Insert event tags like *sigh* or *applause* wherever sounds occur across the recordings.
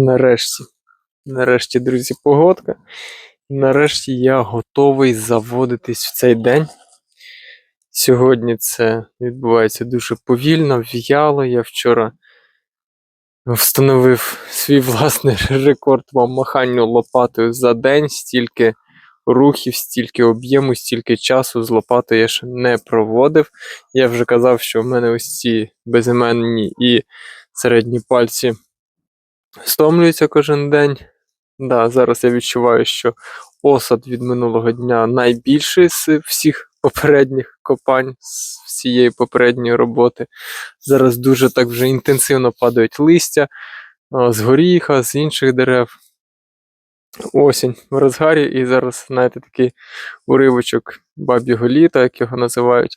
Нарешті. Нарешті, друзі, погодка. Нарешті я готовий заводитись в цей день. Сьогодні це відбувається дуже повільно, в'яло. Я вчора встановив свій власний *laughs* рекорд по маханню лопатою за день, стільки рухів, стільки об'єму, стільки часу з лопатою я ще не проводив. Я вже казав, що в мене ось ці безіменні і середні пальці стомлюються кожен день. Да, зараз я відчуваю, що осад від минулого дня найбільший з всіх попередніх копань, з всієї попередньої роботи. Зараз дуже так вже інтенсивно падають листя з горіха, з інших дерев. Осінь в розгарі, і зараз, знаєте, такий уривочок баб'ього літа, як його називають.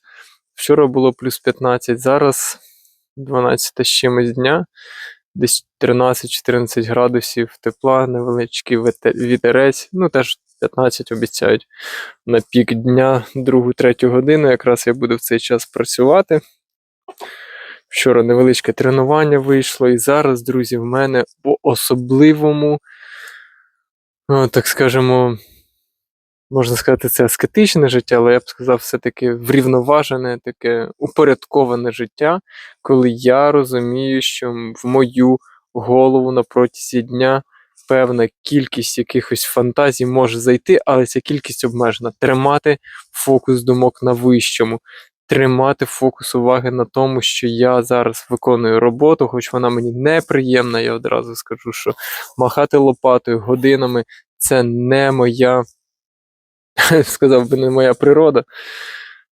Вчора було плюс 15, зараз 12 з чимось дня, десь 13-14 градусів тепла, невеличкий вітерець, ну теж 15 обіцяють на пік дня, 2-3 годину. Якраз я буду в цей час працювати. Вчора невеличке тренування вийшло, і зараз, друзі, в мене по особливому, е, так скажемо, можна сказати, це аскетичне життя, але я б сказав, все-таки врівноважене, таке упорядковане життя, коли я розумію, що в мою голову на протязі дня певна кількість якихось фантазій може зайти, але ця кількість обмежена. Тримати фокус думок на вищому, тримати фокус уваги на тому, що я зараз виконую роботу, хоч вона мені неприємна, я одразу скажу, що махати лопатою годинами це не моя, *laughs* сказав би, не моя природа.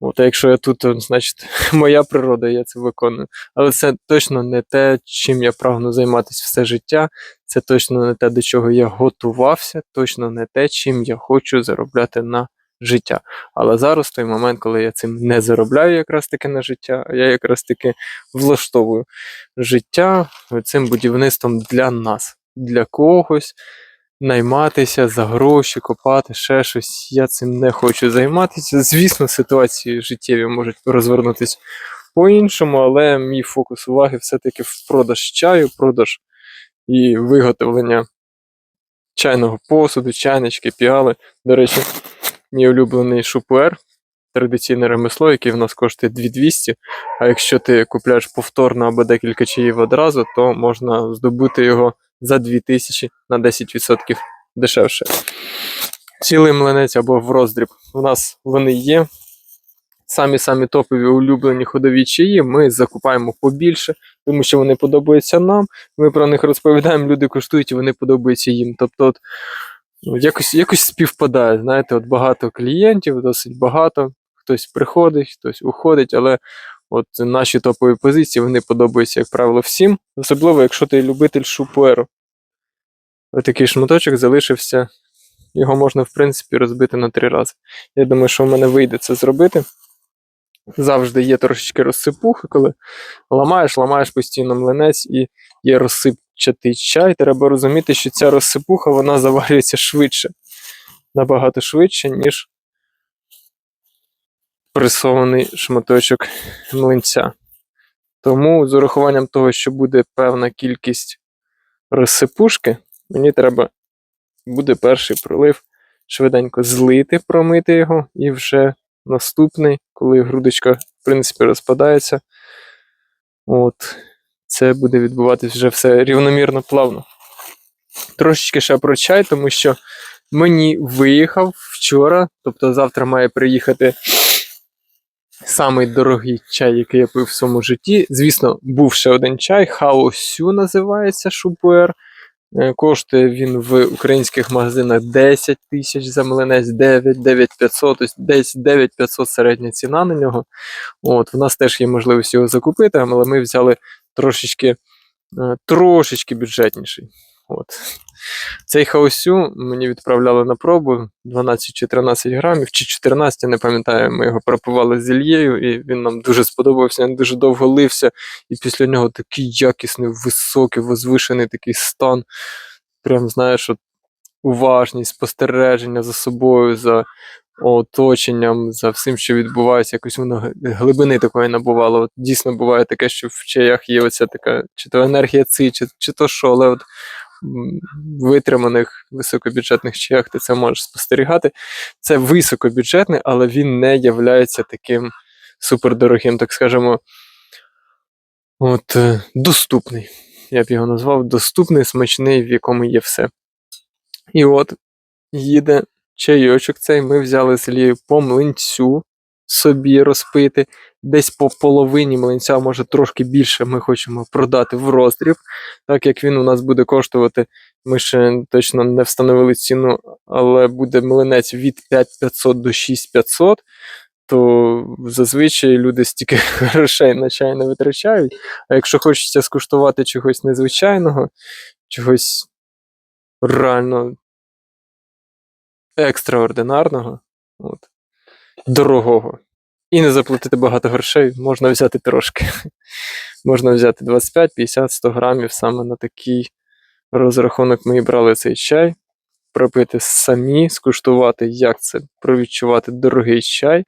От, а якщо я тут, то значить *laughs* моя природа, я це виконую. Але це точно не те, чим я прагну займатися все життя. Це точно не те, до чого я готувався, точно не те, чим я хочу заробляти на життя. Але зараз той момент, коли я цим не заробляю якраз таки на життя, а я якраз таки влаштовую життя цим будівництвом для нас, для когось. Найматися за гроші, копати, ще щось. Я цим не хочу займатися. Звісно, ситуації життєві можуть розвернутися по-іншому, але мій фокус уваги все-таки в продаж чаю, продаж і виготовлення чайного посуду, чайнички, піали. До речі, мій улюблений шупуер, традиційне ремесло, яке в нас коштує 2200. А якщо ти купляєш повторно або декілька чаїв одразу, то можна здобути його за 2000 на 10% дешевше. Цілий млинець або в роздріб. У нас вони є. Самі-самі топові улюблені ходові чаї ми закупаємо побільше, тому що вони подобаються нам. Ми про них розповідаємо, люди коштують і вони подобаються їм. Тобто, от, ну, якось, якось співпадає. Знаєте, от багато клієнтів, досить багато. Хтось приходить, хтось уходить, але от наші топові позиції вони подобаються, як правило, всім. Особливо, якщо ти любитель шупуеру. Ось такий шматочок залишився. Його можна, в принципі, розбити на три рази. Я думаю, що в мене вийде це зробити. Завжди є трошечки розсипухи, коли ламаєш, ламаєш постійно млинець і є розсипчатий чай. Треба розуміти, що ця розсипуха вона заварюється швидше, набагато швидше, ніж пресований шматочок млинця. Тому з урахуванням того, що буде певна кількість розсипушки, мені треба буде перший пролив швиденько злити, промити його, і вже наступний, коли грудочка, в принципі, розпадається. От, це буде відбуватись вже все рівномірно плавно. Трошечки ще про чай, тому що мені виїхав вчора, тобто завтра має приїхати самий дорогий чай, який я пив в своєму житті. Звісно, був ще один чай, Хаосю називається Шупуер. Е, Коштує він в українських магазинах 10 тисяч за млинець, 9, 9500, ось десь 9500 середня ціна на нього. От, в нас теж є можливість його закупити, але ми взяли трошечки, е, трошечки бюджетніший. От. Цей хаосю мені відправляли на пробу 12 чи 13 грамів, чи 14, я не пам'ятаю, ми його пропивали з ільєю, і він нам дуже сподобався, він дуже довго лився, і після нього такий якісний, високий, возвишений такий стан. Прям, знаєш, от, уважність, спостереження за собою, за оточенням, за всім, що відбувається, якось воно глибини такої набувало. От, дійсно буває таке, що в чаях є оця така, чи то енергія ци, чи, чи то що, але от витриманих високобюджетних чаях ти це можеш спостерігати. Це високобюджетний, але він не являється таким супердорогим, так скажемо, от, е, доступний. Я б його назвав доступний, смачний, в якому є все. І от їде чайочок цей. Ми взяли з Лією по млинцю собі розпити. Десь по половині млинця, може трошки більше, ми хочемо продати в роздріб. Так як він у нас буде коштувати, ми ще точно не встановили ціну, але буде млинець від 5500 до 6500, то зазвичай люди стільки *laughs* грошей на чай не витрачають. А якщо хочеться скуштувати чогось незвичайного, чогось реально екстраординарного, от, дорогого, і не заплатити багато грошей, можна взяти трошки. можна взяти 25, 50, 100 грамів саме на такий розрахунок ми і брали цей чай, пропити самі, скуштувати, як це провідчувати дорогий чай.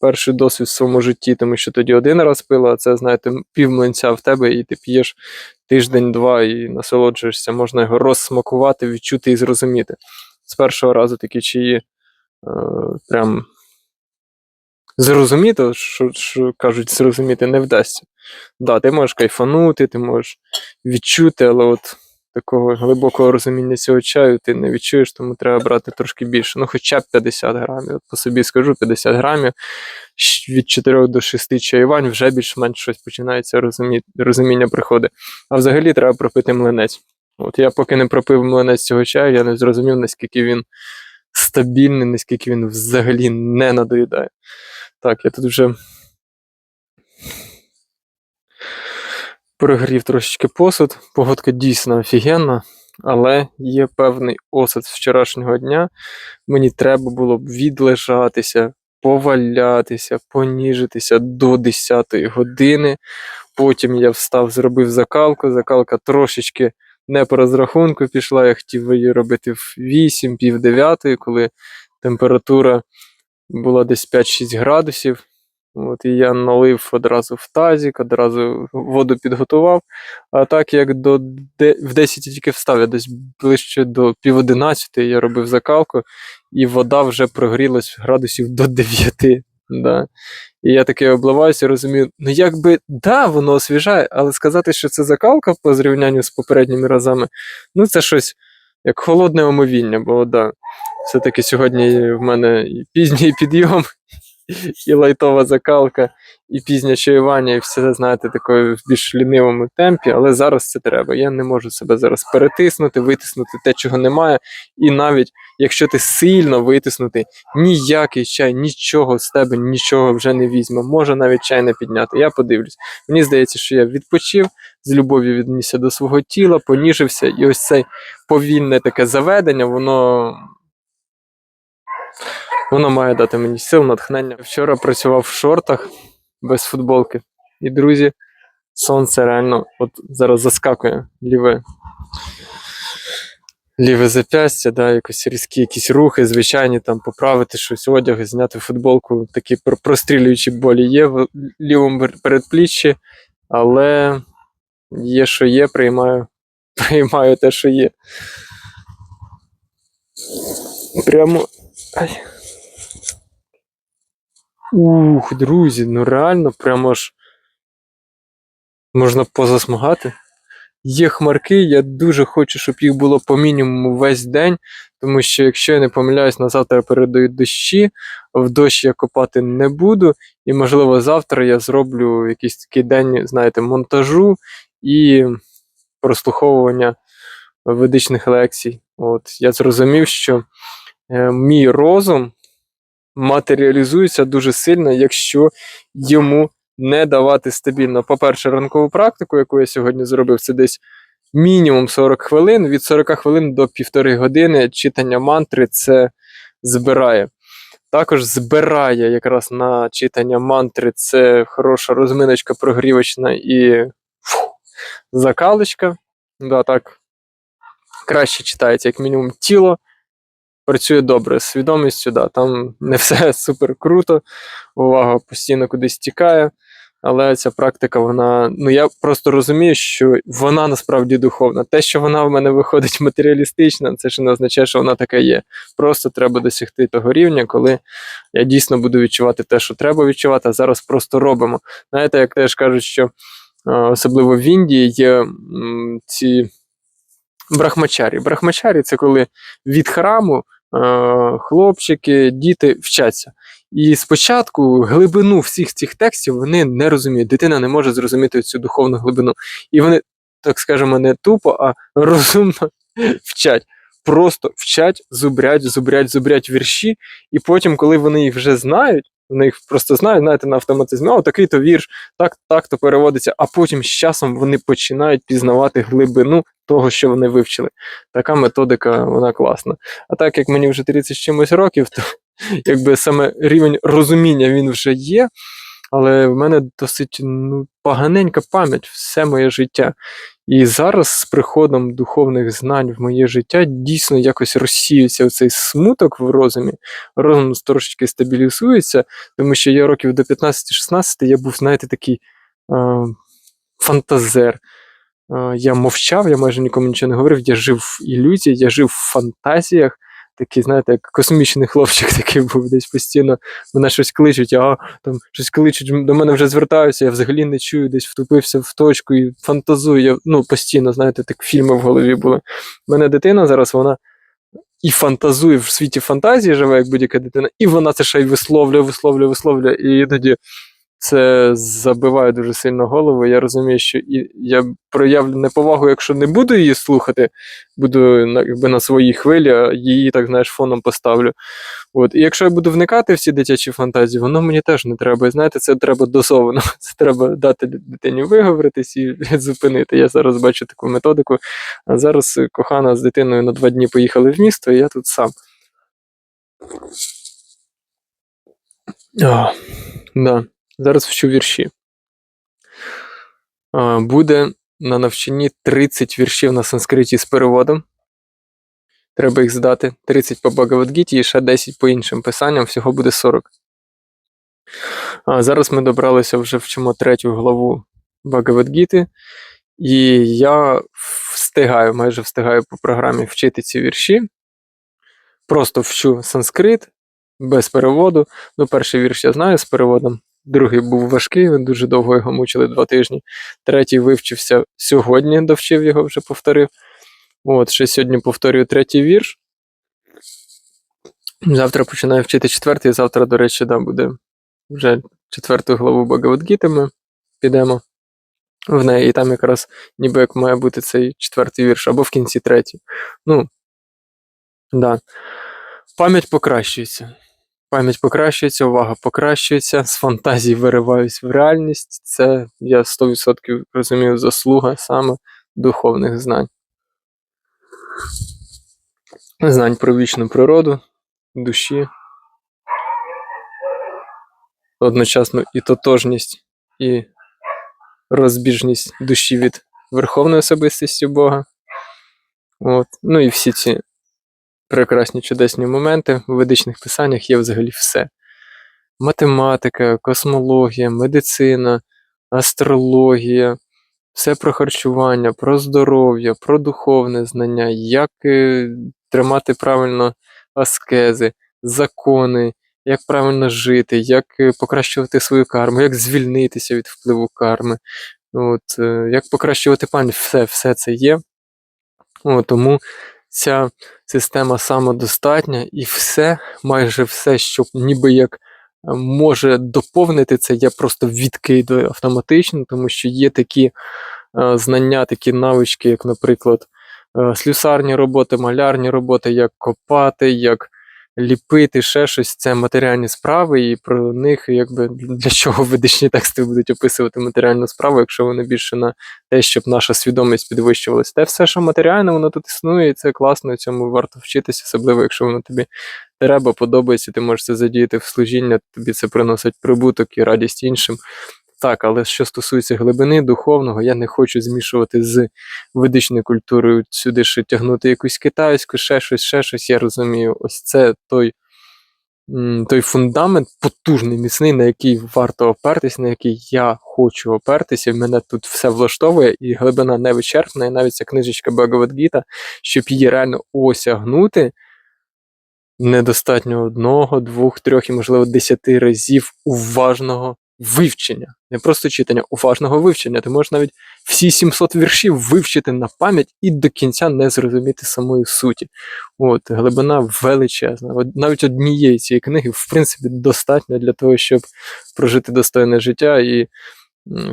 Перший досвід в своєму житті, тому що тоді один раз пила, а це, знаєте, пів млинця в тебе, і ти п'єш тиждень-два і насолоджуєшся, можна його розсмакувати, відчути і зрозуміти. З першого разу такі чаї е, прям зрозуміти, що, що кажуть, зрозуміти не вдасться. Да, ти можеш кайфанути, ти можеш відчути, але от такого глибокого розуміння цього чаю ти не відчуєш, тому треба брати трошки більше. Ну, хоча б 50 грамів. От по собі скажу, 50 грамів від 4 до 6 чаювань вже більш-менш щось починається розумі... розуміння приходить. А взагалі треба пропити млинець. От я поки не пропив млинець цього чаю, я не зрозумів, наскільки він стабільний, наскільки він взагалі не надоїдає. Так, я тут вже прогрів трошечки посуд. Погодка дійсно офігенна, але є певний осад з вчорашнього дня. Мені треба було б відлежатися, повалятися, поніжитися до 10 години. Потім я встав, зробив закалку. Закалка трошечки не по розрахунку пішла. Я хотів її робити в 8, пів 9, коли температура була десь 5-6 градусів. От, і я налив одразу в тазик, одразу воду підготував. А так як до де, в 10 я тільки встав, я десь ближче до пів 11 я робив закалку, і вода вже прогрілась градусів до 9. Да. І я таки обливаюся, розумію, ну якби да, воно освіжає, але сказати, що це закалка по зрівнянню з попередніми разами, ну це щось як холодне омовіння, бо да, все-таки сьогодні в мене і пізній підйом, і лайтова закалка, і пізнє чаювання, і все, знаєте, таке в більш лінивому темпі, але зараз це треба. Я не можу себе зараз перетиснути, витиснути те, чого немає. І навіть якщо ти сильно витиснути, ніякий чай, нічого з тебе, нічого вже не візьме. Може навіть чай не підняти. Я подивлюсь. Мені здається, що я відпочив, з любов'ю віднісся до свого тіла, поніжився, і ось це повільне таке заведення, воно. Воно має дати мені сил, натхнення. Вчора працював в шортах без футболки. І, друзі, сонце реально от зараз заскакує ліве. Ліве запястя, да, якось різкі якісь рухи, звичайні там поправити щось, одяг, зняти футболку, такі прострілюючі болі є в лівому пер- передпліччі, але є, що є, приймаю, *laughs* приймаю те, що є. Прямо. Ай. Ух, друзі, ну реально, прямо ж можна позасмагати. Є хмарки, я дуже хочу, щоб їх було по мінімуму весь день, тому що, якщо я не помиляюсь, на завтра передають дощі, в дощ я копати не буду, і, можливо, завтра я зроблю якийсь такий день, знаєте, монтажу і прослуховування ведичних лекцій. От я зрозумів, що е, мій розум матеріалізується дуже сильно, якщо йому не давати стабільно. По-перше, ранкову практику, яку я сьогодні зробив, це десь мінімум 40 хвилин. Від 40 хвилин до півтори години читання мантри це збирає. Також збирає якраз на читання мантри це хороша розминочка прогрівочна і фу, закалочка. Да, так краще читається, як мінімум, тіло працює добре з свідомістю, да, там не все *laughs* супер круто, увага постійно кудись тікає. але ця практика, вона. Ну я просто розумію, що вона насправді духовна. Те, що вона в мене виходить матеріалістична, це ж не означає, що вона така є. Просто треба досягти того рівня, коли я дійсно буду відчувати те, що треба відчувати, а зараз просто робимо. Знаєте, як теж кажуть, що особливо в Індії є ці брахмачарі. Брахмачарі це коли від храму хлопчики, діти вчаться. І спочатку глибину всіх цих текстів вони не розуміють. Дитина не може зрозуміти цю духовну глибину. І вони, так скажемо, не тупо, а розумно *laughs* вчать. Просто вчать, зубрять, зубрять, зубрять вірші, і потім, коли вони їх вже знають, вони їх просто знають, знаєте, на автоматизмі, о, такий то вірш, так, так то переводиться, а потім з часом вони починають пізнавати глибину того, що вони вивчили. Така методика, вона класна. А так як мені вже 30 з чимось років, то *laughs* якби саме рівень розуміння він вже є, але в мене досить ну, поганенька пам'ять все моє життя. І зараз з приходом духовних знань в моє життя дійсно якось розсіюється цей смуток в розумі, розум трошечки стабілізується, тому що я років до 15-16 я був, знаєте, такий е, фантазер. Я мовчав, я майже нікому нічого не говорив, я жив в ілюзії, я жив в фантазіях. Такий, знаєте, як космічний хлопчик *laughs* такий був десь постійно. Мене щось кличуть, а там щось кличуть, до мене вже звертаються, я взагалі не чую, десь втупився в точку і фантазую. Я, ну, постійно, знаєте, так фільми в голові були. У мене дитина зараз, вона і фантазує в світі фантазії, живе, як будь-яка дитина, і вона це ще й висловлює, висловлює, висловлює. І іноді це забиває дуже сильно голову. Я розумію, що і я проявлю неповагу, якщо не буду її слухати, буду якби на своїй хвилі, а її так знаєш фоном поставлю. От. І якщо я буду вникати в ці дитячі фантазії, воно мені теж не треба. І знаєте, це треба дозовано. *laughs* Це треба дати дитині виговоритись і *laughs* зупинити. Я зараз бачу таку методику. А зараз кохана з дитиною на два дні поїхали в місто, і я тут сам. О, да. Зараз вчу вірші. Буде на навчанні 30 віршів на санскриті з переводом. Треба їх здати. 30 по Багавадгіті і ще 10 по іншим писанням, всього буде 40. А Зараз ми добралися вже вчимо третю главу Багавадгіти, і я встигаю, майже встигаю по програмі вчити ці вірші. Просто вчу санскрит без переводу. Ну, перший вірш я знаю з переводом. Другий був важкий, він дуже довго його мучили два тижні. Третій вивчився сьогодні, довчив його, вже повторив. От, ще сьогодні повторюю третій вірш. Завтра починаю вчити четвертий. Завтра, до речі, да, буде вже четверту главу Багавадгіти ми підемо в неї, і там якраз ніби як має бути цей четвертий вірш, або в кінці третій. Ну, да. Пам'ять покращується. Пам'ять покращується, увага покращується, з фантазії вириваюсь в реальність. Це я 100% розумію заслуга саме духовних знань. Знань про вічну природу, душі. Одночасно і тотожність, і розбіжність душі від Верховної особистості Бога. От. Ну і всі ці прекрасні чудесні моменти в ведичних писаннях є взагалі все: математика, космологія, медицина, астрологія, все про харчування, про здоров'я, про духовне знання, як е, тримати правильно аскези, закони, як правильно жити, як е, покращувати свою карму, як звільнитися від впливу карми. От, е, Як покращувати пам'ять, все, все це є. От, Тому ця система самодостатня і все, майже все, що ніби як е, може доповнити це, я просто відкидаю автоматично, тому що є такі е, знання, такі навички, як, наприклад, е, слюсарні роботи, малярні роботи, як копати, як ліпити, ще щось це матеріальні справи, і про них якби для чого ведичні тексти будуть описувати матеріальну справу, якщо вони більше на те, щоб наша свідомість підвищувалася. Те все, що матеріальне, воно тут існує, і це класно, цьому варто вчитися, особливо, якщо воно тобі треба, подобається, ти можеш це задіяти в служіння, тобі це приносить прибуток і радість іншим. Так, але що стосується глибини духовного, я не хочу змішувати з ведичною культурою сюди ще тягнути якусь китайську, ще щось, ще щось. Я розумію, ось це той той фундамент потужний, міцний, на який варто опертись, на який я хочу опертися. і Мене тут все влаштовує, і глибина не вичерпна, і навіть ця книжечка Багавадгіта, щоб її реально осягнути, недостатньо одного, двох, трьох і, можливо, десяти разів уважного вивчення. Не просто читання, уважного вивчення. Ти можеш навіть всі 700 віршів вивчити на пам'ять і до кінця не зрозуміти самої суті. От, глибина величезна. От навіть однієї цієї книги, в принципі, достатньо для того, щоб прожити достойне життя і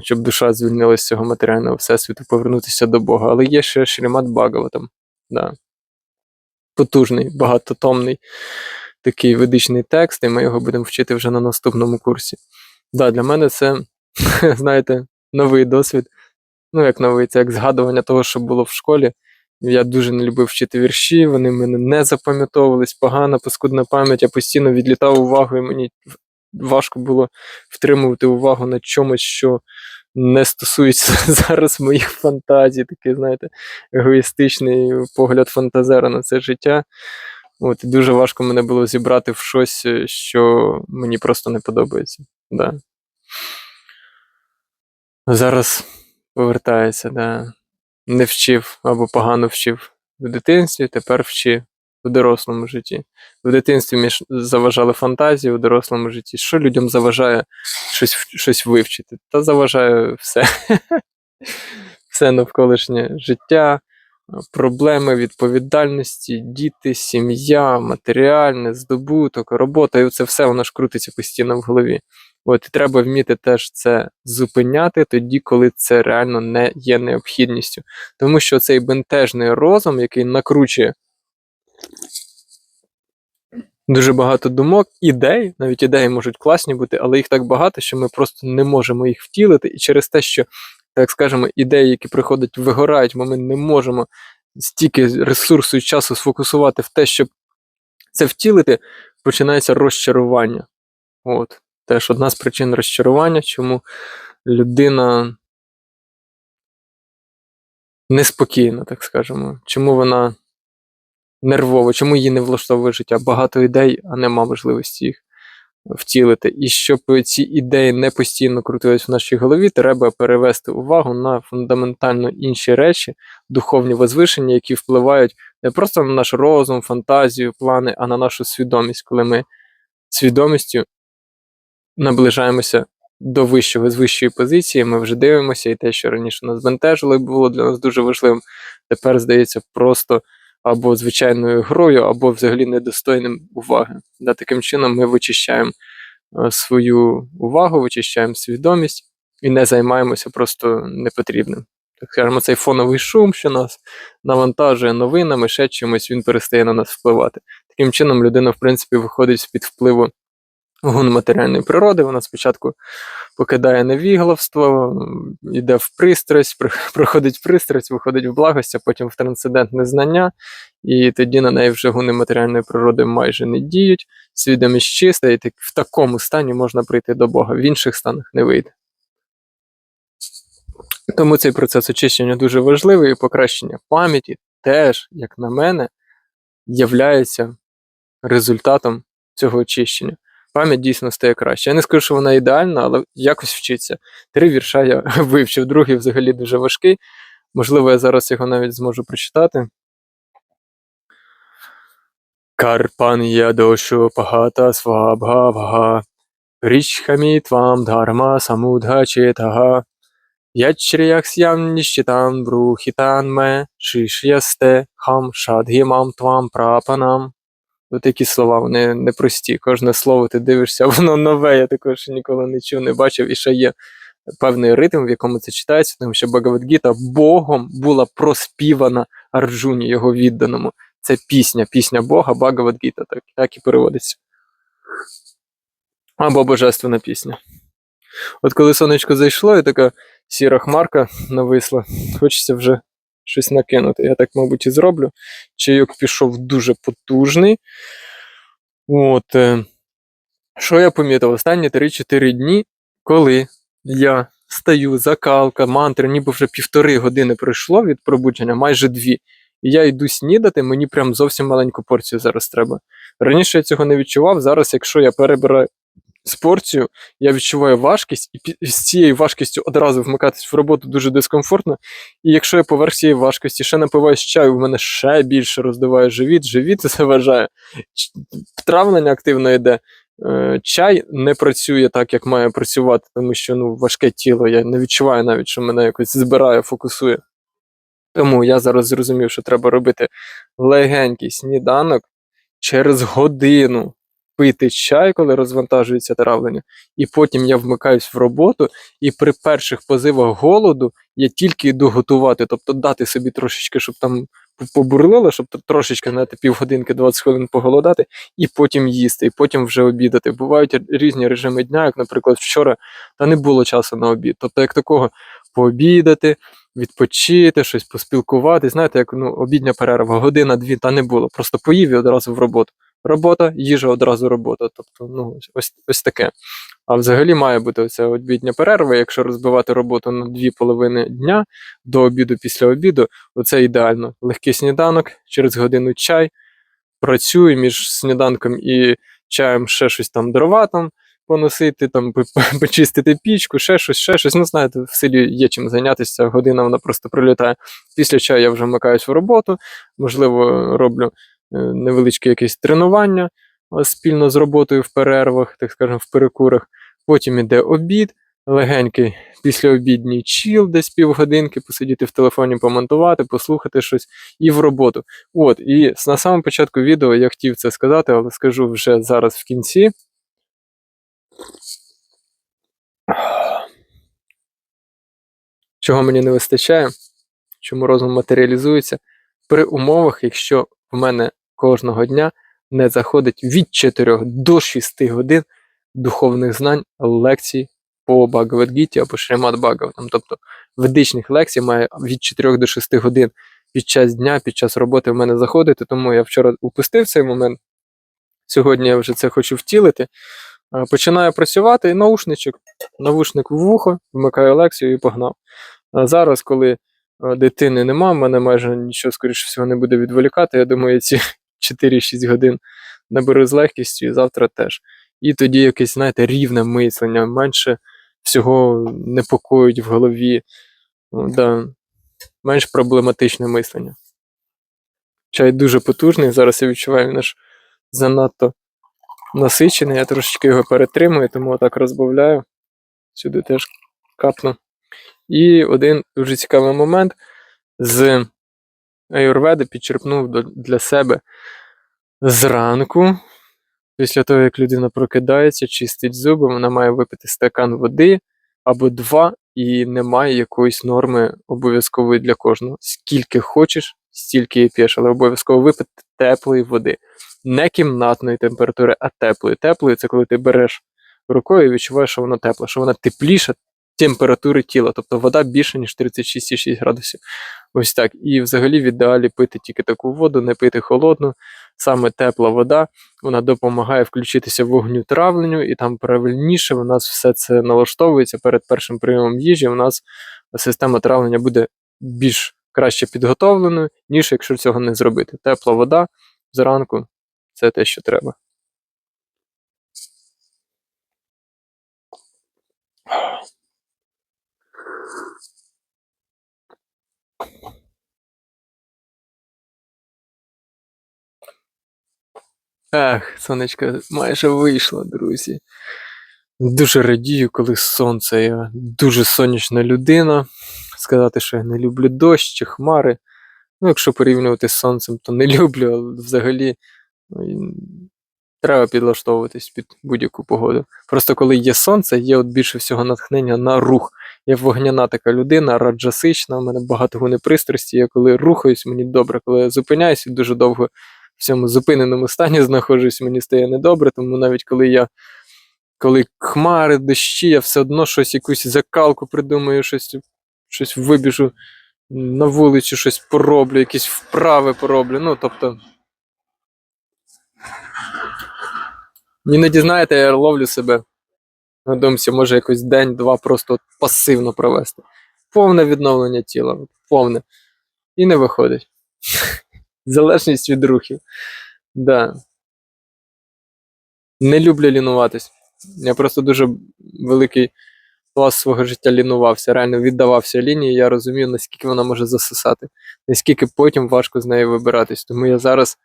щоб душа звільнилася з цього матеріального всесвіту, повернутися до Бога. Але є ще Шрімат Багаватам. Да. Потужний, багатотомний такий ведичний текст, і ми його будемо вчити вже на наступному курсі. Да, для мене це, *laughs* знаєте, новий досвід. Ну, як новий, це як згадування того, що було в школі. Я дуже не любив вчити вірші, вони мене не запам'ятовувались, погана, паскудна пам'ять, я постійно відлітав увагу, і мені важко було втримувати увагу на чомусь, що не стосується *laughs* зараз моїх фантазій, такий, знаєте, егоїстичний погляд фантазера на це життя. От, і дуже важко мене було зібрати в щось, е, що мені просто не подобається. Да. Зараз повертається, да. Не вчив або погано вчив в дитинстві, тепер вчи в дорослому житті. В дитинстві між заважали фантазії, у дорослому житті. Що людям заважає щось, щось вивчити? Та заважає все. *laughs* Все навколишнє життя, проблеми, відповідальності, діти, сім'я, матеріальне, здобуток, робота, і це все воно ж крутиться постійно в голові. От треба вміти теж це зупиняти тоді, коли це реально не є необхідністю. Тому що цей бентежний розум, який накручує дуже багато думок, ідей, навіть ідеї можуть класні бути, але їх так багато, що ми просто не можемо їх втілити. І через те, що, так скажемо, ідеї, які приходять, вигорають, бо ми не можемо стільки ресурсу і часу сфокусувати в те, щоб це втілити, починається розчарування. От. Теж одна з причин розчарування, чому людина неспокійна, так скажемо. Чому вона нервова, чому її не влаштовує життя? Багато ідей, а нема можливості їх втілити. І щоб ці ідеї не постійно крутились в нашій голові, треба перевести увагу на фундаментально інші речі, духовні возвишення, які впливають не просто на наш розум, фантазію, плани, а на нашу свідомість, коли ми свідомістю наближаємося до вищого, з вищої позиції, ми вже дивимося, і те, що раніше нас бентежило, і було для нас дуже важливим, тепер здається просто або звичайною грою, або взагалі недостойним уваги. Да, таким чином ми вичищаємо е, свою увагу, вичищаємо свідомість і не займаємося просто непотрібним. Так скажемо, цей фоновий шум, що нас навантажує новинами, ще чимось, він перестає на нас впливати. Таким чином, людина, в принципі, виходить з-під впливу гун матеріальної природи. Вона спочатку покидає невіглавство, йде в пристрасть, *laughs* проходить пристрасть, виходить в благость, а потім в трансцендентне знання, і тоді на неї вже гуни матеріальної природи майже не діють, свідомість чиста, і так, в такому стані можна прийти до Бога. В інших станах не вийде. Тому цей процес очищення дуже важливий, і покращення пам'яті теж, як на мене, являється результатом цього очищення. Пам'ять дійсно стає краще. Я не скажу, що вона ідеальна, але якось вчиться. Три вірша я *laughs* вивчив, другий взагалі дуже важкий. Можливо, я зараз його навіть зможу прочитати. Карпан ядошу пагата свабгавга, Річхамі твам дharma самудга читага, Ячріяксям ніщитан брухітан ме, шиш'ясте хам шадгімам твам прапанам. Ось такі слова, вони непрості. Кожне слово ти дивишся, *laughs* воно нове, я такого ще ніколи не чув, не бачив. І ще є певний ритм, в якому це читається, тому що Багавадгіта Богом була проспівана Арджуні, його відданому. Це пісня, пісня Бога, Багавадгіта, так, так і переводиться. Або божественна пісня. От коли сонечко зайшло, і така сіра хмарка нависла, хочеться вже щось накинути. Я так, мабуть, і зроблю. Чайок пішов дуже потужний. От, е, що я помітив? Останні 3-4 дні, коли я стаю, закалка, мантри, ніби вже півтори години пройшло від пробудження, майже дві. і я йду снідати, мені прям зовсім маленьку порцію зараз треба. Раніше я цього не відчував. Зараз, якщо я перебираю з порцію, я відчуваю важкість, і з цією важкістю одразу вмикатись в роботу дуже дискомфортно. І якщо я поверх цієї важкості ще напиваюсь чаю, у мене ще більше роздуває живіт, живіт *laughs* заважає. Травлення активно йде. Е, Чай не працює так, як має працювати, тому що ну, важке тіло. Я не відчуваю навіть, що мене якось збирає, фокусує. Тому я зараз зрозумів, що треба робити легенький сніданок через годину пити чай, коли розвантажується травлення, і потім я вмикаюсь в роботу, і при перших позивах голоду я тільки йду готувати, тобто дати собі трошечки, щоб там побурлило, щоб трошечки знаєте, півгодинки, 20 хвилин поголодати, і потім їсти, і потім вже обідати. Бувають різні режими дня, як, наприклад, вчора, та не було часу на обід. Тобто, як такого пообідати, відпочити, щось поспілкувати. Знаєте, як ну, обідня перерва, година-дві, та не було. Просто поїв і одразу в роботу. Робота, їжа одразу робота. Тобто, ну, ось, ось таке. А взагалі має бути оця обідня перерва. Якщо розбивати роботу на дві половини дня до обіду, після обіду, оце ідеально. Легкий сніданок, через годину чай, працюю між сніданком і чаєм ще щось там дрова там поносити, там по- по- *laughs* почистити пічку, ще щось, ще щось. Ну, знаєте, в селі є чим зайнятися, година вона просто прилітає. Після чаю я вже вмикаюсь в роботу, можливо, роблю невеличке якесь тренування е, спільно з роботою в перервах, так скажемо, в перекурах. Потім іде обід, легенький післяобідній чіл, десь півгодинки, посидіти в телефоні, помонтувати, послухати щось і в роботу. От, і на самому початку відео я хотів це сказати, але скажу вже зараз в кінці. Чого мені не вистачає, чому розум матеріалізується, при умовах, якщо в мене кожного дня не заходить від 4 до 6 годин духовних знань, лекцій по Багавадгіті або Шримад Багаватам. Тобто ведичних лекцій має від 4 до 6 годин під час дня, під час роботи в мене заходити, тому я вчора упустив цей момент. Сьогодні я вже це хочу втілити. Е, Починаю працювати, і наушничок, навушник в вухо, вмикаю лекцію і погнав. А зараз, коли е, дитини нема, мене майже нічого, скоріше всього, не буде відволікати. Я думаю, ці 4-6 годин наберу з легкістю і завтра теж. І тоді якесь, знаєте, рівне мислення, менше всього непокоїть в голові, да, менш проблематичне мислення. Чай дуже потужний, зараз я відчуваю, він аж занадто насичений, я трошечки його перетримую, тому отак розбавляю. Сюди теж капну. І один дуже цікавий момент з аюрведи підчерпнув для себе зранку. Після того, як людина прокидається, чистить зуби, вона має випити стакан води або два, і немає якоїсь норми обов'язкової для кожного. Скільки хочеш, стільки і п'єш, але обов'язково випити теплої води. Не кімнатної температури, а теплої. Теплої це коли ти береш рукою і відчуваєш, що вона тепла, що вона тепліша температури тіла, тобто вода більше, ніж 36,6 градусів. Ось так. І взагалі в ідеалі пити тільки таку воду, не пити холодну, саме тепла вода, вона допомагає включитися вогню травленню, і там правильніше у нас все це налаштовується перед першим прийомом їжі. У нас система травлення буде більш краще підготовленою, ніж якщо цього не зробити. Тепла вода зранку це те, що треба. Ех, сонечко майже вийшло, друзі. Дуже радію, коли сонце. Я дуже сонячна людина. Сказати, що я не люблю дощ чи хмари. Ну, якщо порівнювати з сонцем, то не *laughs* люблю, але взагалі ну, треба підлаштовуватись під будь-яку погоду. Просто коли є сонце, є от більше всього натхнення на рух. Я вогняна така людина, раджасична, у мене багато гонепристрасті. Я коли рухаюсь, мені добре, коли я зупиняюсь і дуже довго в цьому зупиненому стані знаходжусь, мені стає недобре, тому навіть коли я коли хмари, дощі, я все одно щось, якусь закалку придумаю, щось, щось вибіжу на вулицю, щось пороблю, якісь вправи пороблю. Ну, тобто. Іноді, знаєте, я ловлю себе на думці, може якось день-два просто пасивно провести. Повне відновлення тіла, повне. І не виходить. Залежність від рухів. Да. Не люблю лінуватись. Я просто дуже великий пласт свого життя лінувався, реально віддавався лінії, я розумію, наскільки вона може засосати, наскільки потім важко з нею вибиратись. Тому я зараз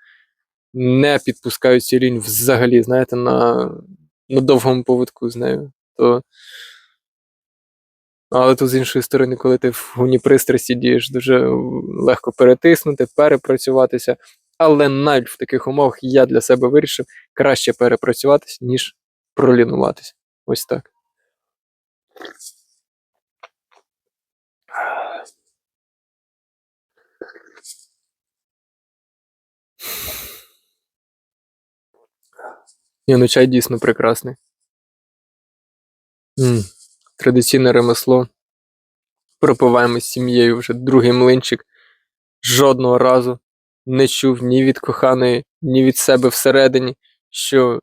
не підпускаю цю лінь взагалі, знаєте, на, на довгому поводку з нею. То... Але тут з іншої сторони, коли ти в гуні пристрасті дієш, дуже легко перетиснути, перепрацюватися. Але навіть в таких умовах я для себе вирішив краще перепрацюватися, ніж пролінуватися. Ось так. Ні, ну чай дійсно прекрасний. м Традиційне ремесло. Пропиваємо з сім'єю вже другий млинчик. Жодного разу не чув ні від коханої, ні від себе всередині, що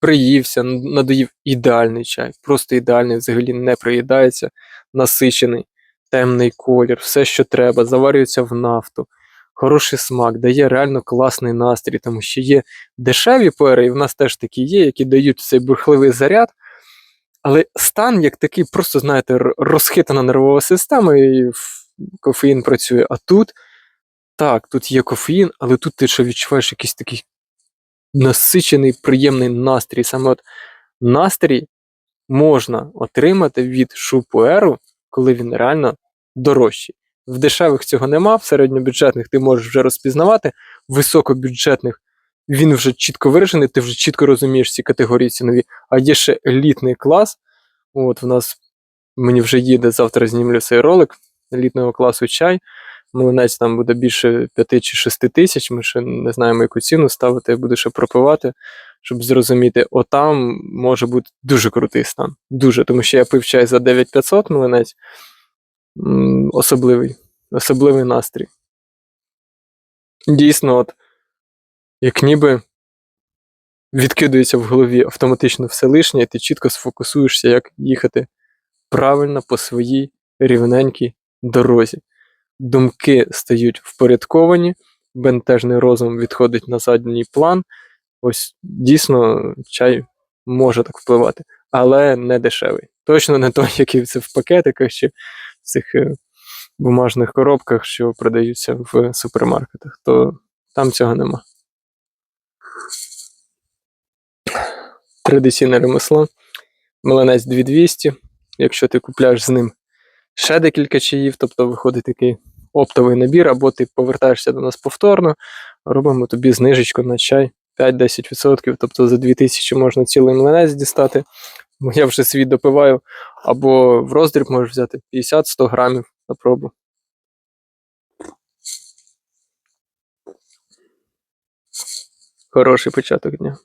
приївся, надоїв ідеальний чай. Просто ідеальний, взагалі не приїдається, насичений, темний колір, все, що треба, заварюється в нафту, хороший смак, дає реально класний настрій, тому що є дешеві пери, і в нас теж такі є, які дають цей бурхливий заряд. Але стан, як такий, просто, знаєте, розхитана нервова система, і кофеїн працює. А тут, так, тут є кофеїн, але тут ти ще відчуваєш якийсь такий насичений, приємний настрій. Саме от настрій можна отримати від шупуеру, коли він реально дорожчий. В дешевих цього нема, в середньобюджетних ти можеш вже розпізнавати, в високобюджетних він вже чітко виражений, ти вже чітко розумієш ці категорії цінові. А є ще елітний клас. От в нас мені вже їде, завтра знімлю цей ролик елітного класу чай. Млинець там буде більше 5 чи 6 тисяч. Ми ще не знаємо, яку ціну ставити, я буду ще пропивати, щоб зрозуміти, отам може бути дуже крутий стан. Дуже, тому що я пив чай за 9500 млинець. Особливий, особливий настрій. Дійсно, от, як ніби відкидується в голові автоматично все лишнє, і ти чітко сфокусуєшся, як їхати правильно по своїй рівненькій дорозі. Думки стають впорядковані, бентежний розум відходить на задній план. Ось дійсно чай може так впливати, але не дешевий. Точно не той, який це в пакетиках чи в цих е, бумажних коробках, що продаються в супермаркетах. То там цього нема. Традиційне ремесло. Млинець 2200. Якщо ти купляєш з ним ще декілька чаїв, тобто виходить такий оптовий набір, або ти повертаєшся до нас повторно, робимо тобі знижечку на чай 5-10%, тобто за 2000 можна цілий млинець дістати. Бо Я вже свій допиваю, або в роздріб можеш взяти 50-100 грамів на пробу. Хороший початок дня.